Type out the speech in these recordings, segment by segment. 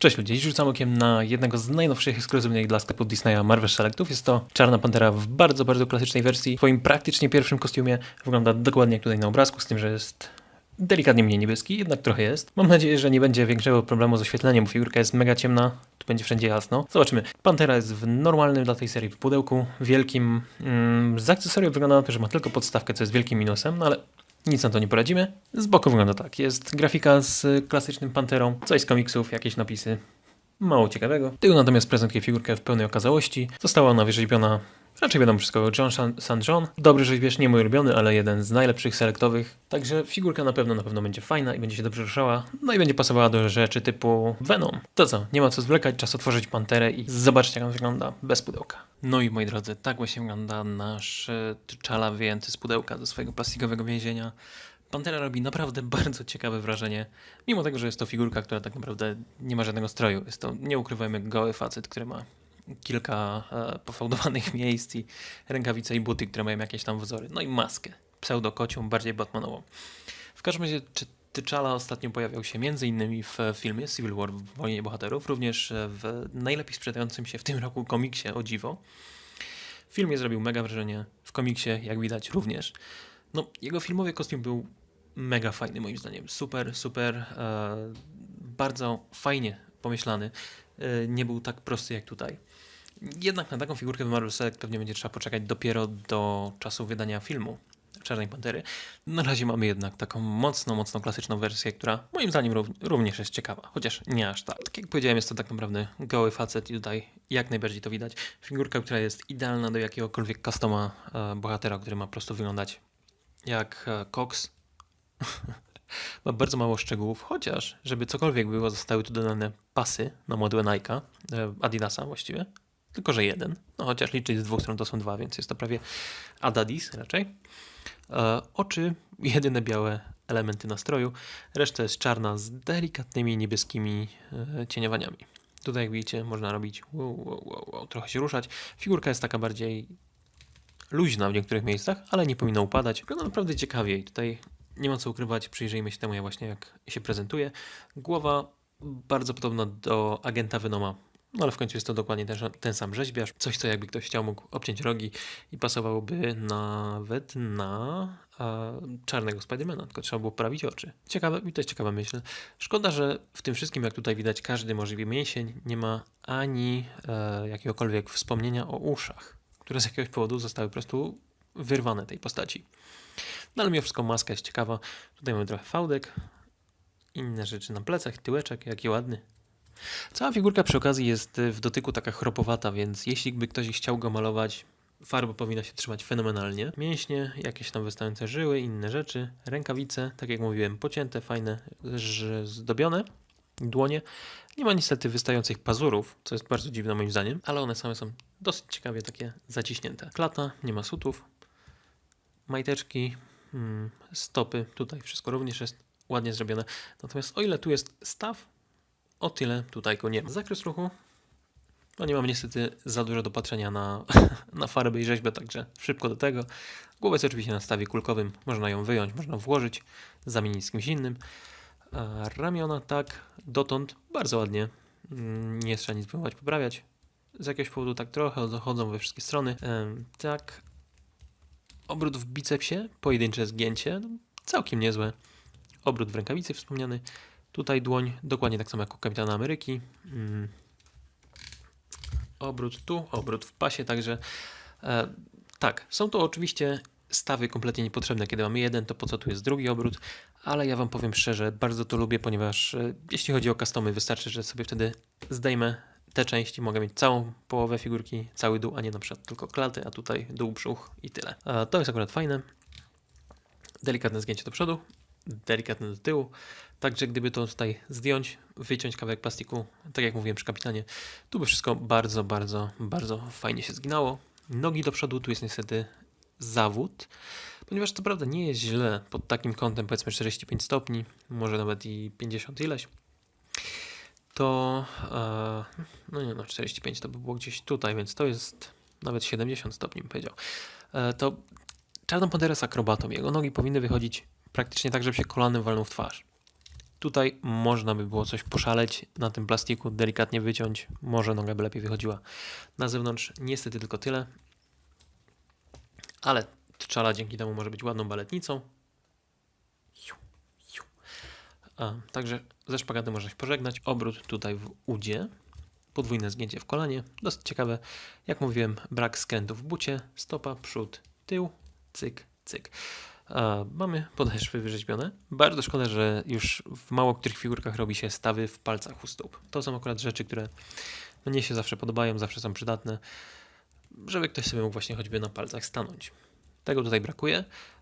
Cześć ludzie, dziś rzucam okiem na jednego z najnowszych ekskluzywnych dla sklepu Disneya Marvel Selectów. Jest to Czarna Pantera w bardzo, bardzo klasycznej wersji. W swoim praktycznie pierwszym kostiumie wygląda dokładnie jak tutaj na obrazku, z tym, że jest delikatnie mniej niebieski, jednak trochę jest. Mam nadzieję, że nie będzie większego problemu z oświetleniem, bo figurka jest mega ciemna, tu będzie wszędzie jasno. Zobaczymy. Pantera jest w normalnym dla tej serii pudełku, wielkim. Mm, z akcesoriów wygląda na to, że ma tylko podstawkę, co jest wielkim minusem, no ale nic na to nie poradzimy. Z boku wygląda tak. Jest grafika z klasycznym Panterą, coś z komiksów, jakieś napisy. Mało ciekawego. Tył natomiast prezentuje figurkę w pełnej okazałości. Została ona wyrzeźbiona, raczej wiadomo wszystko, John St. John. Dobry rzeźbiarz, nie mój ulubiony, ale jeden z najlepszych selektowych. Także figurka na pewno, na pewno będzie fajna i będzie się dobrze ruszała. No i będzie pasowała do rzeczy typu Venom. To co, nie ma co zwlekać, czas otworzyć Panterę i zobaczyć jak on wygląda bez pudełka. No i moi drodzy, tak właśnie wygląda nasz e, T'Challa wyjęty z pudełka ze swojego plastikowego więzienia. Pantera robi naprawdę bardzo ciekawe wrażenie, mimo tego, że jest to figurka, która tak naprawdę nie ma żadnego stroju. Jest to, nie ukrywajmy, goły facet, który ma kilka e, pofałdowanych miejsc i rękawice i buty, które mają jakieś tam wzory. No i maskę, pseudo-kocią, bardziej Batmanową. W każdym razie, czy T'Challa ostatnio pojawiał się m.in. w filmie Civil War w Wojnie Bohaterów, również w najlepiej sprzedającym się w tym roku komiksie o dziwo. W filmie zrobił mega wrażenie, w komiksie, jak widać, również. No, jego filmowy kostium był mega fajny moim zdaniem. Super, super, e, bardzo fajnie pomyślany. E, nie był tak prosty jak tutaj. Jednak na taką figurkę w Marvel Select pewnie będzie trzeba poczekać dopiero do czasu wydania filmu Czarnej Pantery. Na razie mamy jednak taką mocno, mocno klasyczną wersję, która moim zdaniem również jest ciekawa, chociaż nie aż tak. Tak jak powiedziałem, jest to tak naprawdę goły facet i tutaj jak najbardziej to widać. Figurka, która jest idealna do jakiegokolwiek customa e, bohatera, który ma po prostu wyglądać jak e, Cox. ma bardzo mało szczegółów, chociaż, żeby cokolwiek było, zostały tu dodane pasy na modłę Nike'a, e, Adidasa właściwie, tylko że jeden. No chociaż liczyć z dwóch stron to są dwa, więc jest to prawie Adadis raczej. E, oczy, jedyne białe elementy nastroju, reszta jest czarna z delikatnymi niebieskimi e, cieniowaniami. Tutaj jak widzicie można robić wow, wow, wow, trochę się ruszać. Figurka jest taka bardziej luźna w niektórych miejscach, ale nie powinna upadać. Wygląda naprawdę ciekawie i tutaj nie ma co ukrywać, przyjrzyjmy się temu jak właśnie jak się prezentuje. Głowa bardzo podobna do agenta Venoma, no ale w końcu jest to dokładnie ten, ten, sam rzeźbiarz. Coś, co jakby ktoś chciał, mógł obciąć rogi i pasowałoby nawet na e, czarnego Spidermana, tylko trzeba było poprawić oczy. Ciekawe, i jest ciekawa myśl. Szkoda, że w tym wszystkim, jak tutaj widać, każdy możliwy mięsień nie ma ani e, jakiegokolwiek wspomnienia o uszach które z jakiegoś powodu zostały po prostu wyrwane tej postaci. No ale mimo wszystko maska jest ciekawa. Tutaj mamy trochę fałdek, inne rzeczy na plecach, tyłeczek, jaki ładny. Cała figurka przy okazji jest w dotyku taka chropowata, więc jeśli by ktoś chciał go malować, farba powinna się trzymać fenomenalnie. Mięśnie, jakieś tam wystające żyły, inne rzeczy, rękawice, tak jak mówiłem, pocięte, fajne, zdobione dłonie. Nie ma niestety wystających pazurów, co jest bardzo dziwne moim zdaniem, ale one same są dosyć ciekawie takie zaciśnięte. Klata, nie ma sutów, majteczki, stopy, tutaj wszystko również jest ładnie zrobione. Natomiast o ile tu jest staw, o tyle tutaj go nie ma. Zakres ruchu, no nie mam niestety za dużo do patrzenia na, na farby i rzeźbę, także szybko do tego. Głowę jest oczywiście na stawie kulkowym, można ją wyjąć, można włożyć, zamienić z kimś innym. A ramiona tak, dotąd bardzo ładnie. Mm, nie trzeba nic próbować poprawiać. Z jakiegoś powodu tak trochę zachodzą we wszystkie strony. Tak. Obrót w bicepsie, pojedyncze zgięcie, no, całkiem niezłe. Obrót w rękawicy wspomniany. Tutaj dłoń, dokładnie tak samo jak u Kapitana Ameryki. Mm. Obrót tu, obrót w pasie, także e, tak, są to oczywiście stawy kompletnie niepotrzebne. Kiedy mamy jeden, to po co tu jest drugi obrót? Ale ja Wam powiem szczerze, bardzo to lubię, ponieważ e, jeśli chodzi o customy, wystarczy, że sobie wtedy zdejmę te części, mogę mieć całą połowę figurki, cały dół, a nie na przykład tylko klaty, a tutaj dół, brzuch i tyle. A to jest akurat fajne. Delikatne zgięcie do przodu, delikatne do tyłu. Także gdyby to tutaj zdjąć, wyciąć kawałek plastiku, tak jak mówiłem przy kapitanie, tu by wszystko bardzo, bardzo, bardzo fajnie się zginało. Nogi do przodu, tu jest niestety zawód, ponieważ to prawda nie jest źle pod takim kątem, powiedzmy 45 stopni, może nawet i 50 ileś, to e, no nie no, 45 to by było gdzieś tutaj, więc to jest nawet 70 stopni bym powiedział. E, to Czarną Pantera jest akrobatą, jego nogi powinny wychodzić praktycznie tak, żeby się kolanem walnął w twarz. Tutaj można by było coś poszaleć na tym plastiku, delikatnie wyciąć, może noga by lepiej wychodziła. Na zewnątrz niestety tylko tyle, ale T'Challa dzięki temu może być ładną baletnicą. A, także ze szpagatem można się pożegnać. Obrót tutaj w udzie. Podwójne zgięcie w kolanie. Dosyć ciekawe. Jak mówiłem, brak skrętów w bucie. Stopa, przód, tył, cyk, cyk. A, mamy podeszwy wyrzeźbione. Bardzo szkoda, że już w mało których figurkach robi się stawy w palcach u stóp. To są akurat rzeczy, które mnie się zawsze podobają, zawsze są przydatne, żeby ktoś sobie mógł właśnie choćby na palcach stanąć. Tego tutaj brakuje.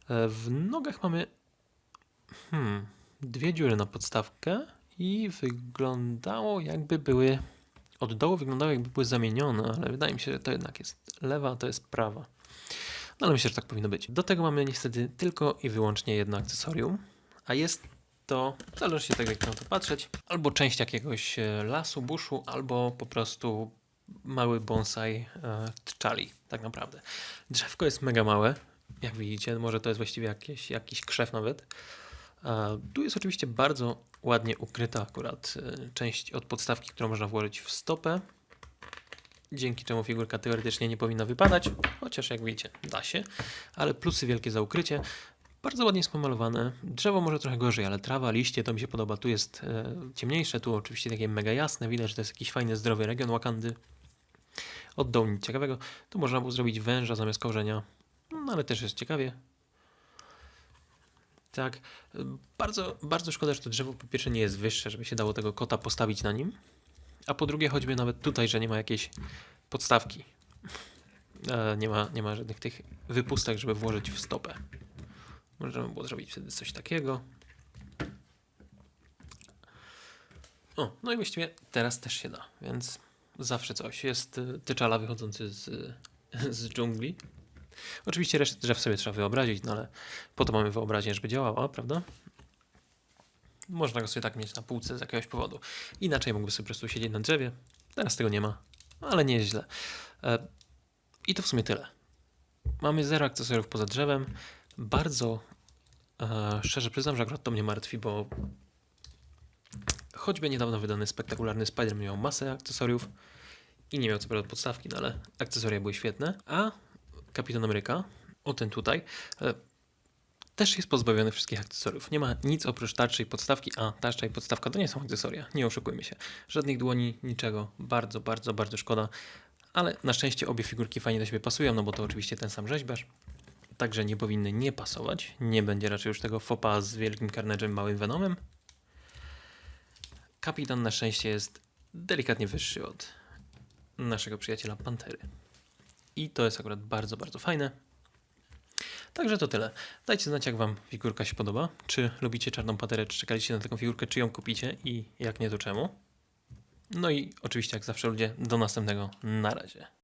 E, W nogach mamy hmm, dwie dziury na podstawkę i wyglądało jakby były od dołu wyglądało jakby były zamienione, ale wydaje mi się, że to jednak jest lewa, a to jest prawa. No ale myślę, że tak powinno być. Do tego mamy niestety tylko i wyłącznie jedno akcesorium, a jest to, zależności od tego jak na to patrzeć, albo część jakiegoś e, lasu, buszu, albo po prostu mały bonsai e, tczali, tak naprawdę. Drzewko jest mega małe, jak widzicie, może to jest właściwie jakieś, jakiś krzew nawet. Tu jest oczywiście bardzo ładnie ukryta akurat e, część od podstawki, którą można włożyć w stopę. Dzięki czemu figurka teoretycznie nie powinna wypadać, chociaż jak widzicie, da się, ale plusy wielkie za ukrycie. Bardzo ładnie jest pomalowane. Drzewo może trochę gorzej, ale trawa, liście to mi się podoba. Tu jest e, ciemniejsze, tu oczywiście takie mega jasne. Widać, że to jest jakiś fajny, zdrowy region Wakandy. Od dołu nic ciekawego. Tu można było zrobić węża zamiast korzenia. No ale też jest ciekawie. Tak. Bardzo, bardzo szkoda, że to drzewo po pierwsze nie jest wyższe, żeby się dało tego kota postawić na nim. A po drugie, choćby nawet tutaj, że nie ma jakiejś podstawki. E, nie, ma, nie ma żadnych tych wypustek, żeby włożyć w stopę. Możemy było zrobić wtedy coś takiego. O, no i właściwie teraz też się da, więc zawsze coś. Jest y, tyczala wychodzący z, z dżungli. Oczywiście resztę drzew sobie trzeba wyobrazić, no ale po to mamy wyobraźnię, żeby działała, prawda? Można go sobie tak mieć na półce z jakiegoś powodu. Inaczej mógłby sobie po prostu siedzieć na drzewie. Teraz tego nie ma, ale nie jest źle. E, I to w sumie tyle. Mamy zero akcesoriów poza drzewem. Bardzo e, szczerze przyznam, że akurat to mnie martwi, bo choćby niedawno wydany spektakularny Spider-Man miał masę akcesoriów i nie miał co prawda podstawki, no ale akcesoria były świetne, a Kapitan Ameryka, o ten tutaj, e, też jest pozbawiony wszystkich akcesoriów. Nie ma nic oprócz tarczy i podstawki, a tarcza i podstawka to nie są akcesoria, nie oszukujmy się. Żadnych dłoni, niczego. Bardzo, bardzo, bardzo szkoda. Ale na szczęście obie figurki fajnie do siebie pasują, no bo to oczywiście ten sam rzeźbiarz. Także nie powinny nie pasować. Nie będzie raczej już tego fopa z wielkim carnage'em, małym venomem. Kapitan na szczęście jest delikatnie wyższy od naszego przyjaciela Pantery. I to jest akurat bardzo, bardzo fajne. Także to tyle. Dajcie znać, jak Wam figurka się podoba. Czy lubicie Czarną Panterę, czy czekaliście na taką figurkę, czy ją kupicie i jak nie, to czemu. No i oczywiście, jak zawsze ludzie, do następnego. Na razie.